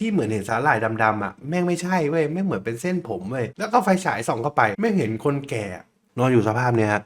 ที่เหมือนเห็นสาหร่ายดำๆอะแม่งไม่ใช่เว้ยแม่งเหมือนเป็นเส้นผมเว้ยแล้วก็ไฟฉายส่องเข้าไปไม่เห็นคนแก่ นอนอยู่สภาพเนี้ยฮะ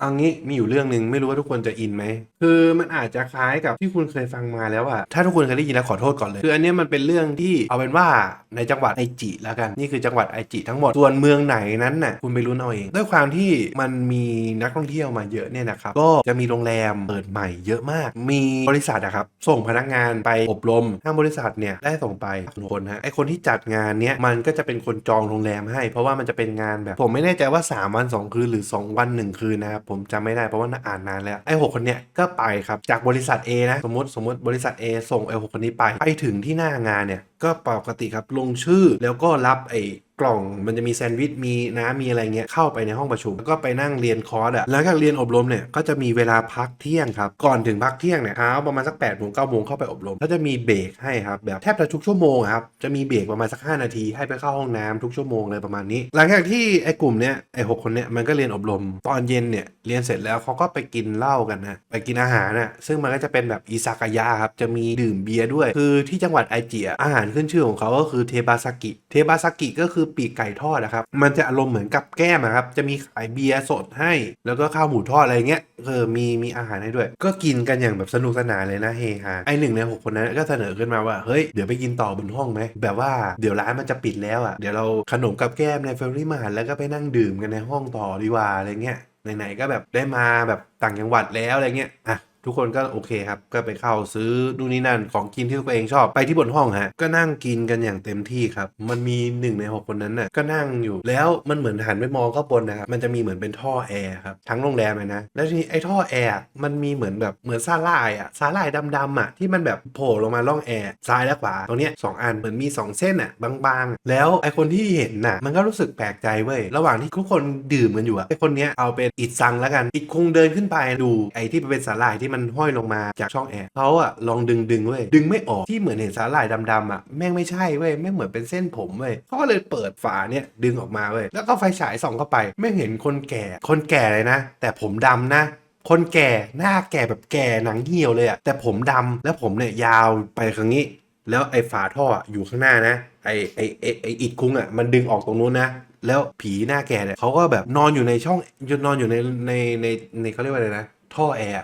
เอางี้มีอยู่เรื่องหนึ่งไม่รู้ว่าทุกคนจะอินไหมคือมันอาจจะคล้ายกับที่คุณเคยฟังมาแล้วอะถ้าทุกคนเคยได้ยินแล้วขอโทษก่อนเลยคืออันนี้มันเป็นเรื่องที่เอาเป็นว่าในจังหวัดไอจิแล้วกันนี่คือจังหวัดไอจิทั้งหมดส่วนเมืองไหนนั้นน่ะคุณไปรุ้นเอาเอง ด้วยความที่มันมีนักท่องเที่ยวมาเยอะเนี่ยนะครับก็จะมีโรงแรมเปิดใหม่เยอะมาก มีบริษัทอะครับส่งพนักงานไปอบรมทางบริษัทเนี่ยได้ส่งไปคนฮะไอคนที่จัดงานเนี้ยมันก็จะเป็นคนจองโรงแรมให้ เพราะว่ามันจะเป็นงานแบบผมไม่แน่ใจว่า 3 วัน 2 คืนหรือ 2 วัน 1 คืนนะครับผมจำไม่ได้เพราะว่าอ่านนานแล้วไอ้หกคนเนี้ยก็ไปครับจากบริษัท A นะสมมติสมมติบริษัท A ส่งไอ้หกคนนี้ไปไปถึงที่หน้างานเนี่ยก็ปกติครับลงชื่อแล้วก็รับไอ กล่องมันจะมีแซนด์วิชมีน้ำมีอะไรเงี้ยเข้าไปในห้องประชุม แล้วก็ไปนั่งเรียนคอร์สอะแล้วจากเรียนอบรมเนี่ยก็จะมีเวลาพักเที่ยงครับก่อนถึงพักเที่ยงเนี่ยเช้าประมาณสัก8ปดโมงเก้าโมงเข้าไปอบรมแล้วจะมีเบรกให้ครับแบบแทบจะทุกชั่วโมงครับจะมีเบรกประมาณสัก 5 นาที ให้ไปเข้าห้องน้ำทุกชั่วโมงเลยประมาณนี้ หลังจากที่ไอ้กลุ่มเนี้ยไอ้หกคนเนี้ยมันก็เรียนอบรมตอนเย็นเนี่ยเรียนเสร็จแล้วเขาก็ไปกินเหล้ากันนะไปกินอาหารนะซึ่งมันก็จะเป็นแบบอิซากายะครับจะมีดื่มเบียร์ด้วย คือที่จังหวัดไอจิอะอาหารขึ้นชื่อของเขาก็คือเทบาซากิเทบาซากิก็คือปีกไก่ทอดนะครับ มันจะอารมณ์เหมือนกับแก้มอะครับ จะมีขายเบียร์สดให้ แล้วก็ข้าวหมูทอดอะไรเงี้ยเออมีมีอาหารให้ด้วย ก็กินกันอย่างแบบสนุกสนานเลยนะเฮฮาไอหนึ่งในหกคนนั้นก็เสนอขึ้นมาว่าเฮ้ยเดี๋ยวไปกินต่อบนห้องไหมแบบว่าเดี๋ยวร้านมันจะปิดแล้วอะเดี๋ยวเราขนมกับแก้มในเฟรนลี่มาร์แล้วก็ไปนั่งดื่มกันในห้องต่อดีกว่าอะไรเงี้ยไหนๆก็แบบได้มาแบบต่างจังหวัดแล้วอะไรเงี้ยอะ ทุกคนก็โอเคครับ ก็ไปเข้าซื้อนู่นนี่นั่นของกินที่ตัวเองชอบไปที่บนห้องฮะ ก็นั่งกินกันอย่างเต็มที่ครับ มันมีหนึ่งในหกคนนั้นน่ะก็นั่งอยู่ แล้วมันเหมือนหันไปมองข้างบนนะครับ มันจะมีเหมือนเป็นท่อแอร์ครับ ทั้งโรงแรมเลยนะ แล้วทีนี้ไอ้ท่อแอร์มันมีเหมือนแบบเหมือนซาลายอะซาลายดำๆอะที่มันแบบโผล่ลงมาล่องแอร์ซ้ายและขวาตรงเนี้ยสองอันเหมือนมีสองเส้นอะบางๆ แล้วไอ้คนที่เห็นน่ะ มันก็รู้สึกแปลกใจเว้ยระหว่างที่ทุกคนดื่มกันอยู่อะไอ้คนเนี้ยเอาเป็นอิดซังแล้วกันอิดคงเดินขึ้นไปดูไอ้ที่เป็นสาหร่ายที่มันห้อยลงมาจากช่องแอร์เขาอะลองดึงดึงเว้ยดึงไม่ออกที่เหมือนเห็นสาหร่ายดำๆอะแม่งไม่ใช่เว้ยแม่งเหมือนเป็นเส้นผมเว้ยเขาก็เลยเปิดฝาเนี่ยดึงออกมาเว้ยแล้วก็ไฟฉายส่องเข้าไปแม่งเห็นคนแก่ คนแก่เลยนะ แต่ผมดำนะคนแก่หน้าแก่แบบแก่หนังเหี่ยวเลยอะแต่ผมดำแล้วผมเนี่ยยาวไปครั้งนี้ แล้วไอ้ฝาท่ออยู่ข้างหน้านะ ไอ้ไอ้ไอ้ไอ้อิดคุ้งอะมันดึงออกตรงนู้นนะแล้วผีหน้าแก่เนี่ยเขาก็แบบนอนอยู่ในช่องนอนอยู่ในในในในเขาเรียกว่าอะไรนะ ท่อแอร์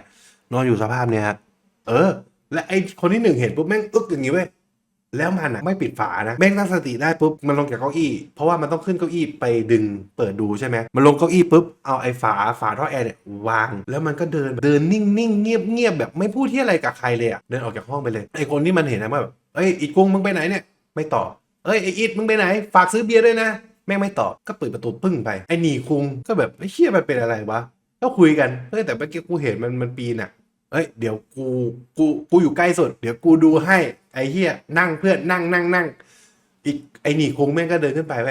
นอนอยู่สภาพเนี่ยฮะเออ และไอคนที่หนึ่งเห็นปุ๊บแม่งอึ๊กอย่างนี้เว้ยแล้วมันอะไม่ปิดฝานะแม่งตั้งสติได้ปุ๊บมันลงจากเก้าอี้ เพราะว่ามันต้องขึ้นเก้าอี้ไปดึงเปิดดูใช่ไหมมันลงเก้าอี้ปุ๊บเอาไอ้ฝาฝาท่อแอร์เนี่ยวาง แล้วมันก็เดินเดินนิ่งนิ่งเงียบเงียบแบบไม่พูดที่อะไรกับใครเลยอะเดินออกจากห้องไปเลยไอ้คนที่มันเห็นนะว่าแบบเอ้ยอีกกุ้งมึงไปไหนเนี่ยไม่ตอบเอ้ยไอ้อิดมึงไปไหน ฝากซื้อเบียร์ด้วยนะแม่งไม่ตอบก็เปิดประตูปึ้งไปไอ้หนีคุงก็แบบไอ้เชี่ยมันเป็นอะไรวะก็คุยกันเฮ้ยแต่เมื่อกี้กูเห็นมันมันปีนอะ เอ้ยเดี๋ยวกูกูกูอยู่ใกล้สุด เดี๋ยวกูดูให้ ไอ้เฮียนั่งเพื่อนนั่งนั่งนั่งอีกไอ้หนีคุงแม่งก็เดินขึ้นไปไป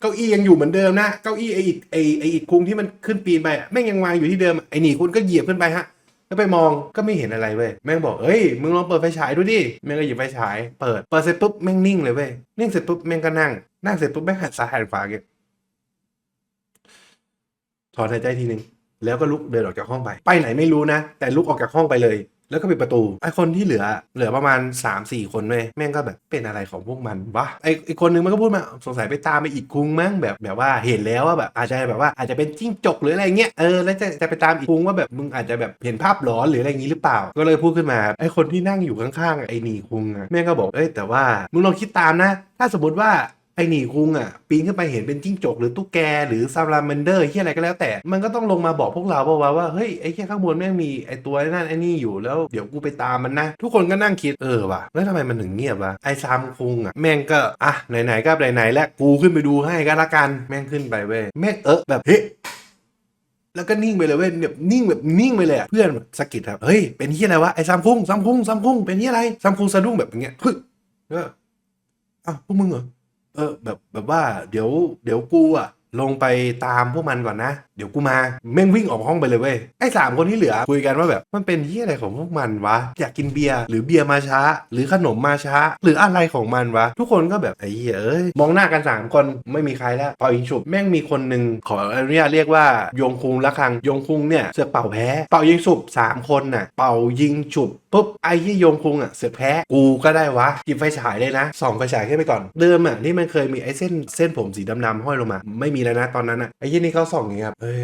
เก้าอี้ยังอยู่เหมือนเดิมนะเก้าอี้ไอ้อีกไอ้ไอ้อีกคุงที่มันขึ้นปีนไปแม่งยังวางอยู่ที่เดิมไอ้หนีคุงก็เหยียบขึ้นไปฮะแล้วไปมองก็ไม่เห็นอะไรเว้ยแม่งบอกเอ้ยมึงลองเปิดไฟฉายดูดิแม่งก็หยิบไฟฉายเปิดเปิดเสร็จปุ๊บแม่งนิ่งเลยเว้ยนิ่งเสร็จปุ๊บแม่งก็นั่งนั่งเสร็จปุ๊บแม่งหันซ้ายหันขวาเงี้ยถอนหายใจทีนึง แล้วก็ลุกเดินออกจากห้องไป ไปไหนไม่รู้นะ แต่ลุกออกจากห้องไปเลย แล้วก็ปิดประตูไอ้คนที่เหลือ เหลือประมาณ 3 4 คนเว้ยแม่งก็แบบเป็นอะไรของพวกมันวะไอ้ไอ้คนนึงมันก็พูดมาสงสัยไปตามไปอีกคุงมั้งแบบแบบว่าเห็นแล้วว่าแบบอาจจะแบบว่าอาจจะเป็นจิ้งจกหรืออะไรเงี้ยเออแล้วจะจะไปตามอีกคุงว่าแบบมึงอาจจะแบบเห็นภาพหลอนหรืออะไรอย่างนี้หรือเปล่า ก็เลยพูดขึ้นมาไอ้คนที่นั่งอยู่ข้างๆไอ้หนีคุงอะแม่งก็บอกเอ้ยแต่ว่ามึงลองคิดตามนะ ถ้าสมมติว่า ไอหนีคุงอะปีนขึ้นไปเห็นเป็นจิ้งจกหรือตุ๊กแกหรือซาลาแมนเดอร์ที่อะไรก็แล้วแต่ มันก็ต้องลงมาบอกพวกเราบอกว่าว่าเฮ้ยไอ้แค่ข้างบนแม่งมีไอตัวนั่นไอ้นี่อยู่แล้วเดี๋ยวกูไปตามมันนะ ทุกคนก็นั่งคิดเออว่ะแล้วทำไมมันถึงเงียบวะไอซามคุงอะแม่งก็อะไหนๆก็ไหนๆแล้วกูขึ้นไปดูให้ก็ละกันแม่งขึ้นไปเว้ยแม่งเออแบบเฮ้แล้วก็นิ่งไปเลยเว้ยแบบนิ่งแบบนิ่งไปเลยอะเพื่อนสะกิดครับเฮ้ยเป็นที่อะไรวะไอซามคุงซามคุงซามคุงเป็นที่อะไรซามคุงสะดุ้งแบบอย่างเงี้ยเฮ้ยอ้าวพวกมึงเหรอ เออแบบแบบว่า เดี๋ยว เดี๋ยวกูอะ ลงไปตามพวกมันก่อนนะ เดี๋ยวกูมาแม่งวิ่งออกห้องไปเลยเว้ยไอ้สามคนที่เหลือคุยกันว่าแบบมันเป็นที่อะไรของพวกมันวะ อยากกินเบียร์หรือเบียร์มาช้า หรือขนมมาช้า หรืออะไรของมันวะ ทุกคนก็แบบไอ้เหี้ยเอ้ยมองหน้ากันสามคนไม่มีใครแล้วเป่ายิงฉุบแม่งมีคนหนึ่งขออนุญาตเรียกว่ายงคุงละครังยงคุงเนี่ยเสือกเป่าแพ้ เป่ายิงฉุบสามคนน่ะเป่ายิงฉุบปุ๊บไอ้ที่ยงคุงอะเสือกแพ้กูก็ได้วะหยิบไฟฉายเลยนะส่องไฟฉายขึ้นไปก่อนเดิมอะที่มันเคยมีไอ้เส้นเส้นผมสีดำๆห้อยลงมาไม่มีแล้วนะตอนนั้นอะไอ้ที่นี่เขาส่องอย่างเงี้ยครับเอ้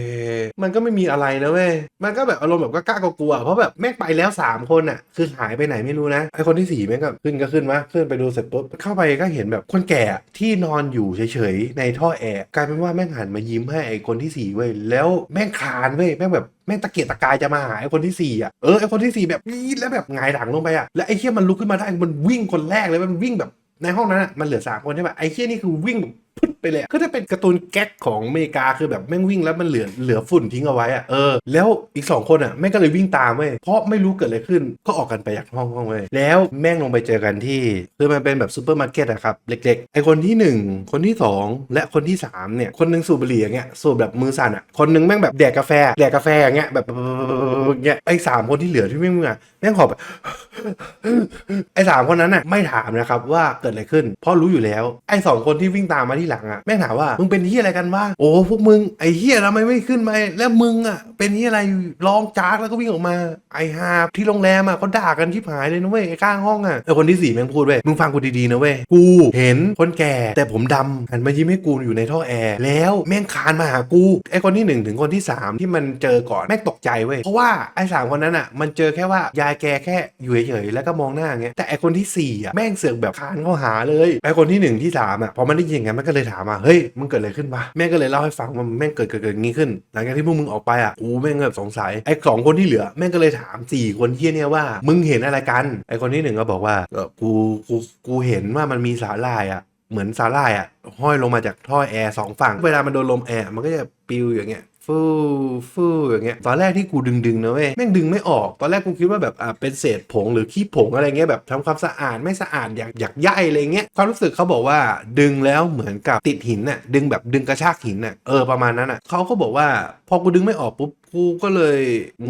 มันก็ไม่มีอะไรนะเว้ยมันก็แบบอารมณ์แบบก็กล้ากลัวเพราะแบบแม่งไปแล้วสามคนอะคือหายไปไหนไม่รู้นะไอ้คนที่สี่แม่งก็ขึ้นก็ขึ้นวะขึ้นไปดูเสร็จปุ๊บเข้าไปก็เห็นแบบคนแก่ที่นอนอยู่เฉยๆในท่อแอร์กลายเป็นว่าแม่งหันมายิ้มให้ไอ้คนที่สี่เว้ยแล้วแม่งคานเว้ยแม่งแบบแม่งตะเกียกตะกายจะมาหาไอ้คนที่สี่อะ เออไอ้คนที่สี่แบบนี้แล้วแบบหงายหลังลงไปอะ แล้วไอ้เคี้ยมันลุกขึ้นมาได้ มันวิ่งคนแรกเลย มันวิ่งแบบในห้องนั้นอะ มันเหลือสามคนใช่ปะไอ้เคี้ยนี่คือวิ่งแบบ พึดไปเลยอะคือถ้าเป็นการ์ตูนแก๊กของอเมริกาคือแบบแม่งวิ่งแล้วมันเหลือเหลือฝุ่นทิ้งเอาไว้อะเออแล้วอีกสองคนอะแม่งก็เลยวิ่งตามเว้ยเพราะไม่รู้เกิดอะไรขึ้นก็ออกกันไปจากห้องห้องเว้ยแล้วแม่งลงไปเจอกันที่คือมันเป็นแบบซูเปอร์มาร์เก็ตอะครับเล็กๆไอคนที่หนึ่งคนที่สองและคนที่สามเนี่ยคนหนึ่งสูบบุหรี่อย่างเงี้ยสูบแบบมือสั่นอะคนหนึ่งแม่งแบบแดกกาแฟแดกกาแฟอย่างเงี้ยแบบเงี้ยไอสามคนที่เหลือที่ไม่มึงอะแม่งขอบไอสามคนนั้นน่ะไม่ถามนะครับว่าเกิดอะไรขึ้น เพราะรู้อยู่แล้วไอสองคนที่วิ่งตามมาที่หลังอะแม่งถามว่ามึงเป็นเฮียอะไรกันวะโอ้พวกมึงไอเฮียทำไมไม่ขึ้นมาแล้วมึงอะเป็นเฮียอะไรร้องจากแล้วก็วิ่งออกมาไอฮาที่โรงแรมอะเขาด่ากันชิบหายเลยนะเว้ยไอข้างห้องอะไอคนที่สี่แม่งพูดเว้ยมึงฟังกูดีๆนะเว้ยกูเห็นคนแก่แต่ผมดำหันมายิ้มให้กูอยู่ในท่อแอร์แล้วแม่งคานมาหากูไอคนที่หนึ่งถึงคนที่สามที่มันเจอก่อนแม่งตกใจเว้ยเพราะว่าไอสามคนนั้นอะมันเจอแค่ว่ายายแกแค่อยู่เฉยๆแล้วก็มองหน้าเงี้ยแต่ไอคนที่สี่อะแม่งเสือกแบบคานเข้าหาเลยไอคนที่หนึ่งที่สามอะพอมันได้ยินงั้นมันก็เลยถามว่าเฮ้ยมันเกิดอะไรขึ้นวะแม่ก็เลยเล่าให้ฟังว่าแม่งเกิดเกิดเกิดงี้ขึ้น หลังจากที่พวกมึงออกไปอะกูแม่งแบบสงสัยไอ้สองคนที่เหลือแม่งก็เลยถามสี่คนที่เนี่ยว่ามึงเห็นอะไรกันไอ้คนที่หนึ่งก็บอกว่ากูกูกูเห็นว่ามันมีสาลายอะเหมือนสาลายอะห้อยลงมาจากท่อแอร์สองฝั่งเวลามันโดนลมแอร์มันก็จะปิวอย่างเงี้ย ฟูฟูอย่างเงี้ยตอนแรกที่กูดึงดึงๆนะเว้ยแม่งดึงไม่ออกตอนแรกกูคิดว่าแบบอ่าเป็นเศษผงหรือขี้ผงอะไรเงี้ยแบบทำความสะอาดไม่สะอาดอยากอยากย่ายอะไรเงี้ยความรู้สึกเขาบอกว่าดึงแล้วเหมือนกับติดหินน่ะดึงแบบดึงกระชากหินน่ะเออประมาณนั้นน่ะเขาก็บอกว่าพอกูดึงไม่ออกปุ๊บกูก็เลย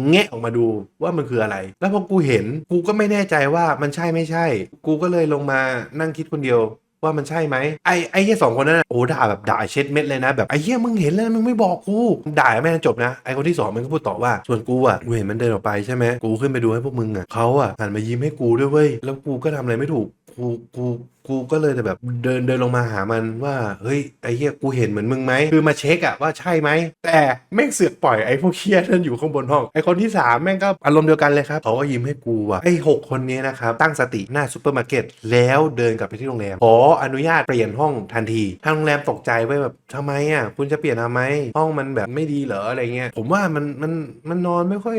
แงะออกมาดูว่ามันคืออะไร แล้วพอกูเห็นกูก็ไม่แน่ใจว่ามันใช่ไม่ใช่ กูก็เลยลงมานั่งคิดคนเดียว ว่ามันใช่ไหมไอ้ไอ้เหี้ยสองคนนั้นน่ะโอ้ด่าแบบด่าเช็ดเม็ดเลยนะแบบไอ้เหี้ยมึงเห็นแล้วมึงไม่บอกกูด่าไม่นจบนะไอ้คนที่สองมันก็พูดต่อว่า ส่วนกูอะกูเห็นมันเดินออกไปใช่ไหมกูขึ้นไปดูให้พวกมึงอะเขาอะหันมายิ้มให้กูด้วยเว้ยแล้วกูก็ทำอะไรไม่ถูกกูกูกูก็เลยแบบเดินเดินลงมาหามันว่าเฮ้ยไอ้เหี้ยกูเห็นเหมือนมึงไหมคือมาเช็คอะว่าใช่ไหมแต่แม่งเสือกปล่อยไอ้พวกเคียนั่นอยู่ข้างบนห้องไอ้คนที่สามแม่งก็อารมณ์เดียวกันเลยครับเขาก็ยิ้มให้กูอะไอ้หกคนนี้นะครับตั้งสติหน้าซูเปอร์มาร์เก็ตแล้วเดินกลับไปที่โรงแรมขออนุญาตเปลี่ยนห้องทันทีทางโรงแรมตกใจไว้แบบทำไมอะคุณจะเปลี่ยนทำไม ห้องมันแบบไม่ดีเหรออะไรเงี้ยผมว่ามันมันมันนอนไม่ค่อย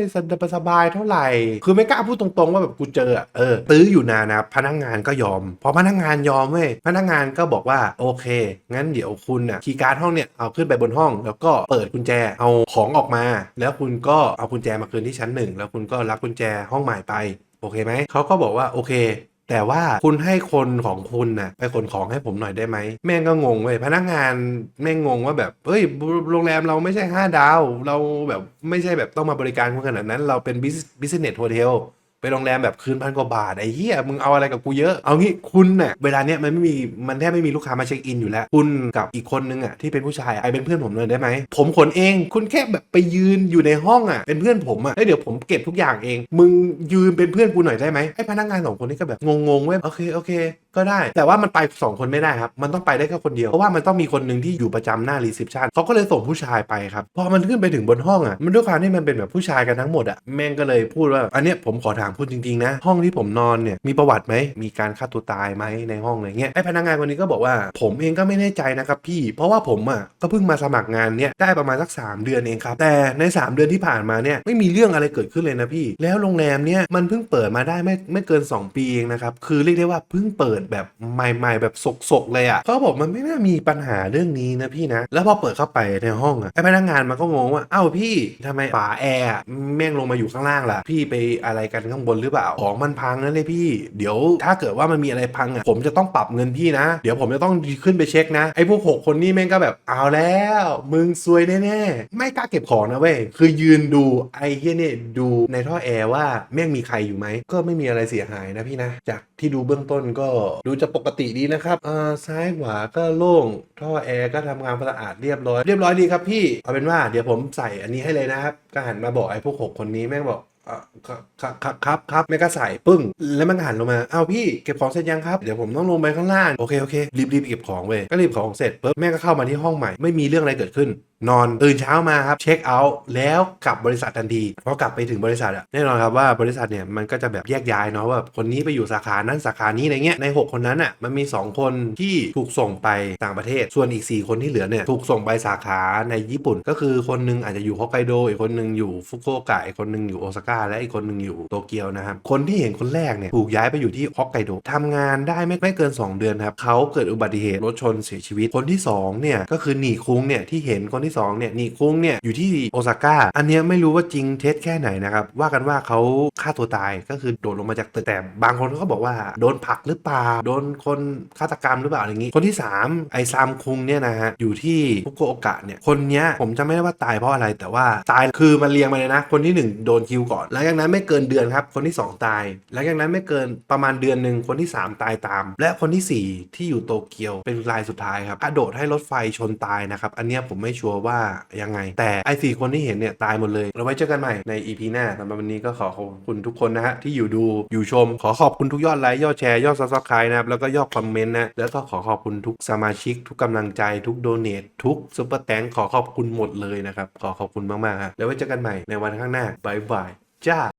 สบายเท่าไหร่ คือไม่กล้าพูดตรงๆ ว่าแบบกูเจอเออตื้ออยู่นานนะพนักงานก็ยอม พอพนักงานยอมเว้ยพนักงานก็บอกว่าโอเค งั้นเดี๋ยวคุณน่ะคีย์การ์ดห้องเนี่ยเอาขึ้นไปบนห้อง แล้วก็เปิดกุญแจเอาของออกมา แล้วคุณก็เอากุญแจมาคืนที่ชั้นหนึ่งแล้วคุณก็รับกุญแจห้องใหม่ไปโอเคไหม เขาก็บอกว่าโอเค แต่ว่าคุณให้คนของคุณน่ะไปขนของให้ผมหน่อยได้ไหมแม่งก็งงเว้ยพนักงานแม่งงงว่าแบบเฮ้ยโรงแรมเราไม่ใช่5ดาว เราแบบไม่ใช่แบบต้องมาบริการคุณขนาดนั้น เราเป็นบิสเนสโฮเทล ไปโรงแรมแบบคืนพันกว่าบาทไอ้เหี้ยมึงเอาอะไรกับกูเยอะเอางี้คุณเน่ยเวลาเนี้ยมันไม่มีมันแทบไม่มีลูกค้ามาเช็คอินอยู่แล้ว คุณกับอีกคนนึงอะที่เป็นผู้ชายไอเป็นเพื่อนผมเลยได้ไหมผมขนเองคุณแค่แบบไปยืนอยู่ในห้องอะเป็นเพื่อนผมอะแล้วเดี๋ยวผมเก็บทุกอย่างเอง มึงยืนเป็นเพื่อนกูหน่อยได้ไหมไอพนักงานสองคนนี้ก็แบบงงๆเว้ยโอเคโอเคก็ได้ แต่ว่ามันไปสองคนไม่ได้ครับ มันต้องไปได้แค่คนเดียว เพราะว่ามันต้องมีคนหนึ่งที่อยู่ประจำหน้ารีเซพชันเขาก็เลยส่งผู้ชายไปครับ พอมันขึ้นไปถึงบนห้องอะ มันด้วยความที่มันเป็นแบบผู้ชายกันทั้งหมดอะ แม่งก็เลยพูดว่า อันเนี้ยผมขอถามคุณจริงๆนะ ห้องที่ผมนอนเนี่ย มีประวัติไหม มีการฆ่าตัวตายไหมในห้องอะไรเงี้ย ไอ้พนักงานคนนี้ก็บอกว่า ผมเองก็ไม่แน่ใจนะครับพี่ เพราะว่าผมอะ ก็เพิ่งมาสมัครงานเนี่ย ได้ประมาณสัก 3 เดือนเองครับ แต่ใน 3 เดือนที่ผ่านมาเนี่ย ไม่มีเรื่องอะไรเกิดขึ้นเลยนะพี่ แล้วโรงแรมเนี่ยมันเพิ่งเปิดมาได้ไม่ไม่เกิน 2 ปีเองนะครับ คือเรียกได้ว่าเพิ่งเปิดดแบบใหม่ๆแบบสกๆเลยอะ่ะเขาบอกมันไม่น่ามีปัญหาเรื่องนี้นะพี่นะ แล้วพอเปิดเข้าไปในห้องอะ่ะไอ้พนักงานมันก็งงว่าเอ้าพี่ทำไมฝาแอร์แม่งลงมาอยู่ข้างล่างล่ะ พี่ไปอะไรกันข้างบนหรือเปล่าของมันพังนั่นเลยพี่ เดี๋ยวถ้าเกิดว่ามันมีอะไรพังอะ่ะผมจะต้องปรับเงินพี่นะ เดี๋ยวผมจะต้องขึ้นไปเช็คนะไอ้พวกหกคนนี้แม่งก็แบบเอาแล้วมึงซวยแน่ๆไม่กล้าเก็บของนะเว้ยคือยืนดูไอ้เฮียเนี่ยดูในท่อแอร์ว่าแม่งมีใครอยู่ไหมก็ไม่มีอะไรเสียหายนะพี่นะจาก ที่ดูเบื้องต้นก็ดูจะปกติดีนะครับอ่าซ้ายขวาก็โล่งท่อแอร์ก็ทำงานสะอาดเรียบร้อยเรียบร้อยดีครับพี่เอาเป็นว่าเดี๋ยวผมใส่อันนี้ให้เลยนะครับก็หันมาบอกไอ้พวกหกคนนี้แม่งบอก ครับครับครับครับแม่ก็ใส่ปึ้ง แล้วมันก็หันลงมาอ้าวพี่เก็บของเสร็จยังครับ เดี๋ยวผมต้องลงไปข้างล่าง โอเคโอเค รีบรีบเก็บของเว้ยก็รีบของเสร็จปุ๊บแม่ก็เข้ามาที่ห้องใหม่ ไม่มีเรื่องอะไรเกิดขึ้น นอนตื่นเช้ามาครับ เช็คเอาท์แล้วกลับบริษัททันทีพอกลับไปถึงบริษัทอะแน่นอนครับว่าบริษัทเนี่ยมันก็จะแบบแยกย้ายเนาะว่าคนนี้ไปอยู่สาขานั้นสาขานี้อะไรเงี้ยใน 6 คนนั้นอะมันมี 2 คนที่ถูกส่งไปต่างประเทศ ส่วนอีก 4 คนที่เหลือเนี่ยถูกส่งไปสาขาในญี่ปุ่น ก็คือคนหนึงอาจจะอยู่ฮอกไกโดอีกคนนึงอยู่ฟุกุโอกะอีกคนนึงอยู่โอซาก้า และอีกคนหนึ่งอยู่โตเกียวนะครับ คนที่เห็นคนแรกเนี่ยถูกย้ายไปอยู่ที่ฮอกไกโดทำงานได้ไม่ไม่เกิน 2 เดือนครับเขาเกิดอุบัติเหตุรถชนเสียชีวิตคนที่สองเนี่ยก็คือหนีคุ้งเนี่ยที่เห็นคนที่สองเนี่ยหนีคุ้งเนี่ยอยู่ที่โอซาก้าอันนี้ไม่รู้ว่าจริงเท็จแค่ไหนนะครับว่ากันว่าเขาฆ่าตัวตายก็คือโดดลงมาจากตึกแต่บางคนก็บอกว่าโดนผักหรือเปล่าโดนคนฆาตกรรมหรือเปล่าอะไรอย่างงี้คนที่สามไอซามคุงเนี่ยนะฮะอยู่ที่ฟุกุโอกะเนี่ยคนเนี้ยผมจะไม่ได้ว่าตายเพราะอะไรแต่ว่าตายคือมันเรียงมาเลยนะ คนที่หนึ่งโดนคิวก่อนหลังจากนั้นไม่เกินเดือนครับคนที่สองตายหลังจากนั้นไม่เกินประมาณเดือนหนึ่งคนที่สามตายตาม และคนที่สี่ที่อยู่โตเกียวเป็นรายสุดท้ายครับกระโดดให้รถไฟชนตายนะครับอันเนี้ยผมไม่ชัวร์ว่ายังไง แต่ไอสี่คนที่เห็นเนี่ยตายหมดเลยเราไว้เจอกันใหม่ใน EP หน้าสำหรับวันนี้ก็ขอขอบคุณทุกคนนะฮะที่อยู่ดูอยู่ชม ขอขอบคุณทุกยอดไลค์ยอดแชร์ยอดซับสไครต์นะครับแล้วก็ยอดคอมเมนต์นะแล้วก็ขอขอบคุณทุกสมาชิก ทุกกำลังใจทุกโดเนททุกซุปเปอร์แตงขอขอบคุณหมดเลยนะครับขอขอบคุณมากๆฮะแล้วไว้เจอกันใหม่ในวันข้างหน้าบายบาย จ้า